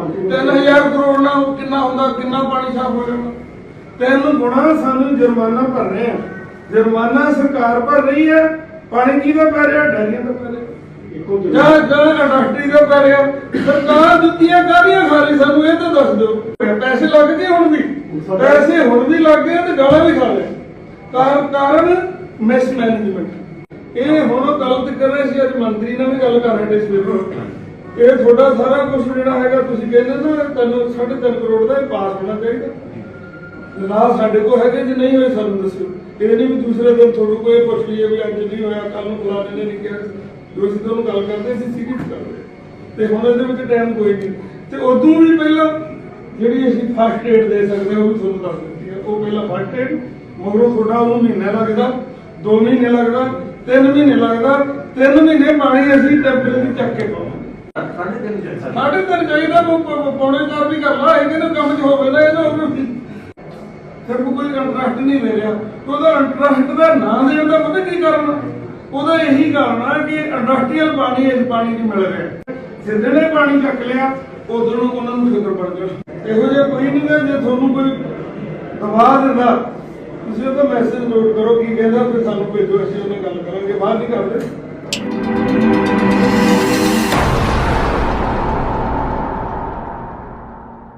3000 ਕਰੋੜ ਨਾਲ ਕਿੰਨਾ ਹੁੰਦਾ ਕਿੰਨਾ ਪਾਣੀ ਸਾਫ਼ ਹੋ ਜਾਣਾ ਤਿੰਨ ਗੁਣਾ ਸਾਨੂੰ ਜੁਰਮਾਨਾ ਭਰ ਰਹੇ ਆ। ਜੁਰਮਾਨਾ ਸਰਕਾਰ ਭਰ ਰਹੀ ਹੈ ਪਾਣੀ ਕਿਹਦਾ ਪੈ ਰਿਹਾ? ਡੈਰੀਆਂ ਦਾ ਪੈ ਰਿਹਾ। ਇੱਕੋ ਜਾਂ ਜਾਂ ਇੰਡਸਟਰੀ ਦਾ ਕਰ ਰਿਹਾ ਸਰਕਾਰ ਦਿੱਤੀਆਂ ਕਾਹਦੀਆਂ ਖਾਲੀ ਸਾਨੂੰ? ਇਹ ਤਾਂ ਦੱਸ ਦਿਓ। ਪੈਸੇ ਲੱਗ ਗਏ ਹੁਣ ਵੀ। ਪੈਸੇ ਹੁਣ ਵੀ ਲੱਗ ਗਏ ਤੇ ਗਾਲਾਂ ਵੀ ਖਾ ਲਏ ਕਾਰ ਕਾਰਨ ਮਿਸ ਮੈਨੇਜਮੈਂਟ ਇਹ ਹੁਣ ਗੱਲ ਤੇ ਕਰ ਰਹੇ ਸੀ। ਅੱਜ ਮੰਤਰੀ ਨਾਲ ਵੀ ਗੱਲ ਕਰ ਰਹੇ ਸੀ ਸਵੇਰੇ ਇਹ ਤੁਹਾਡਾ ਸਾਰਾ ਕੁਝ ਜਿਹੜਾ ਹੈਗਾ ਤੁਸੀਂ ਕਹਿੰਦੇ ਨਾ, ਤੈਨੂੰ 3.5 ਕਰੋੜ ਦਾ ਇਹ ਪਾਸ ਹੋਣਾ ਚਾਹੀਦਾ। ਨਾਲ ਸਾਡੇ ਕੋਲ ਹੈਗੇ ਜੇ ਨਹੀਂ ਹੋਏ ਸਾਨੂੰ ਦੱਸਿਓ ਇਹ ਨਹੀਂ ਵੀ ਦੂਸਰੇ ਦਿਨ ਤੁਹਾਨੂੰ ਕੋਈ ਪੁੱਛ ਲਈਏ ਵੀ ਅੱਜ ਨਹੀਂ ਹੋਇਆ ਕੱਲ ਨੂੰ ਫਲਾਣੇ ਨੇ ਨਹੀਂ ਕਿਹਾ। ਜੋ ਅਸੀਂ ਤੁਹਾਨੂੰ ਗੱਲ ਕਰਦੇ ਸੀ ਸੀਰੀਅਸ ਕਰ ਤੇ ਹੁਣ ਇਹਦੇ ਵਿੱਚ ਟਾਈਮ ਕੋਈ ਨਹੀਂ। ਤੇ ਉਦੋਂ ਵੀ ਪਹਿਲਾਂ ਜਿਹੜੀ ਅਸੀਂ ਫਸਟ ਏਡ ਦੇ ਸਕਦੇ ਹਾਂ, ਉਹ ਵੀ ਤੁਹਾਨੂੰ ਦੱਸ ਦਿੱਤੀ ਹੈ। ਉਹ ਪਹਿਲਾਂ ਫਸਟ ਏਡ ਮਗਰੋਂ ਤੁਹਾਡਾ ਉਹਨੂੰ ਮਹੀਨਾ ਲੱਗਦਾ 2 ਮਹੀਨੇ ਲੱਗਦਾ 3 ਮਹੀਨੇ ਲੱਗਦਾ 3 ਮਹੀਨੇ ਪਾਣੀ ਅਸੀਂ ਟੈਂਪਰੇਚਰ ਚੱਕ ਕੇ ਪਾਉਂਦੇ ਸਾਡੇ ਤਿੰਨ ਚਾਹੀਦਾ ਉਹ ਪ- ਪ- ਪੌਣੇ ਚਾਰ ਵੀ ਕਰ ਲਾ, ਇਹਦੇ ਨਾਲ ਕੰਮ ਚ ਹੋਵੇ ਨਾ ਇਹਦਾ। ਫਿਰ ਕੋਈ ਇੰਟਰਸਟ ਨਹੀਂ ਲੈ ਰਿਹਾ। ਉਹਦਾ ਇੰਟਰਸਟ ਦਾ ਨਾਂ ਦੇਣ ਦਾ ਪਤਾ ਕੀ ਕਾਰਨ ਉਹਦਾ ਇਹੀ ਕਾਰਨ ਆ ਕਿ ਇੰਡਸਟਰੀਅਲ ਪਾਣੀ ਇਸ ਪਾਣੀ ਨਹੀਂ ਮਿਲ ਰਿਹਾ। ਜਿੱਦਣੇ ਪਾਣੀ ਚੱਕ ਲਿਆ, ਉਦੋਂ ਉਹਨਾਂ ਨੂੰ ਫਿਕਰ ਪੜ ਗਿਆ। ਇਹੋ ਜਿਹਾ ਕੋਈ ਨਹੀਂ ਜੇ ਤੁਹਾਨੂੰ ਕੋਈ ਦਬਾਅ ਦਿੰਦਾ। ਤੁਸੀਂ ਉਹਦਾ ਮੈਸੇਜ ਨੋਟ ਕਰੋ, ਕੀ ਕਹਿੰਦਾ, ਫਿਰ ਸਾਨੂੰ ਭੇਜੋ, ਅਸੀਂ ਉਹਨੇ ਗੱਲ ਕਰਾਂਗੇ। ਬਾਹਰ ਨਹੀਂ ਕਰਦੇ।